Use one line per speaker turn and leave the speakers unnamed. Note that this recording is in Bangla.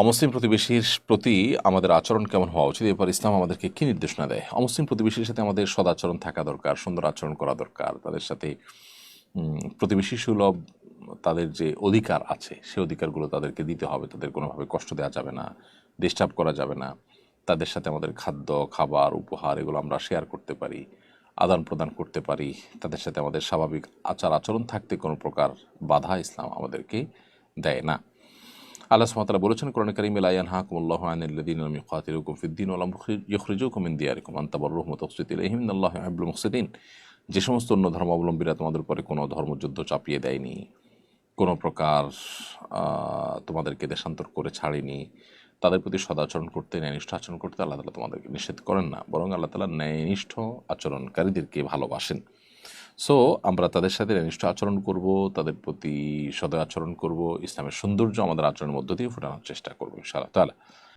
অমুসলিম প্রতিবেশীর প্রতি আমাদের আচরণ কেমন হওয়া উচিত? এরপর ইসলাম আমাদেরকে কী নির্দেশনা দেয়? অমুসলিম প্রতিবেশীর সাথে আমাদের সদাচরণ থাকা দরকার, সুন্দর আচরণ করা দরকার, তাদের সাথে প্রতিবেশী সুলভ তাদের যে অধিকার আছে সেই অধিকারগুলো তাদেরকে দিতে হবে, তাদের কোনোভাবে কষ্ট দেওয়া যাবে না, ডিস্টার্ব করা যাবে না। তাদের সাথে আমাদের খাদ্য, খাবার, উপহার এগুলো আমরা শেয়ার করতে পারি, আদান প্রদান করতে পারি। তাদের সাথে আমাদের স্বাভাবিক আচার আচরণ থাকতে কোনো প্রকার বাধা ইসলাম আমাদেরকে দেয় না। আল্লাহ সুবহানাহু বলেছেন, কোরআন কারীমে, লা ইয়ানহাকুমুল্লাহু আনিল লাযীনা লাম ইউকাতিলুকুম ফিদ-দীন ওয়া লাম ইখরিজুকুম দিয়ারিকুম আন তাবাররুহুম ওয়া তুকসিতু ইলাইহিম, ইন্নাল্লাহা যে সমস্ত অন্য ধর্মাবলম্বীরা তোমাদের উপরে কোনো ধর্মযুদ্ধ চাপিয়ে দেয়নি, কোনো প্রকার তোমাদেরকে দেশান্তর করে ছাড়েনি, তাদের প্রতি সদাচরণ করতে, ন্যায়নিষ্ঠ আচরণ করতে আল্লাহ তালা তোমাদেরকে নিষেধ করেন না, বরং আল্লাহ তালা ন্যায়নিষ্ঠ আচরণকারীদেরকে ভালোবাসেন। সো আমরা তাদের সাথে নিষ্ঠ আচরণ করব, তাদের প্রতি সদয় আচরণ করব, ইসলামের সৌন্দর্য আমাদের আচরণের মধ্য দিয়ে ফোটানোর চেষ্টা করব, ইনশাআল্লাহ তালা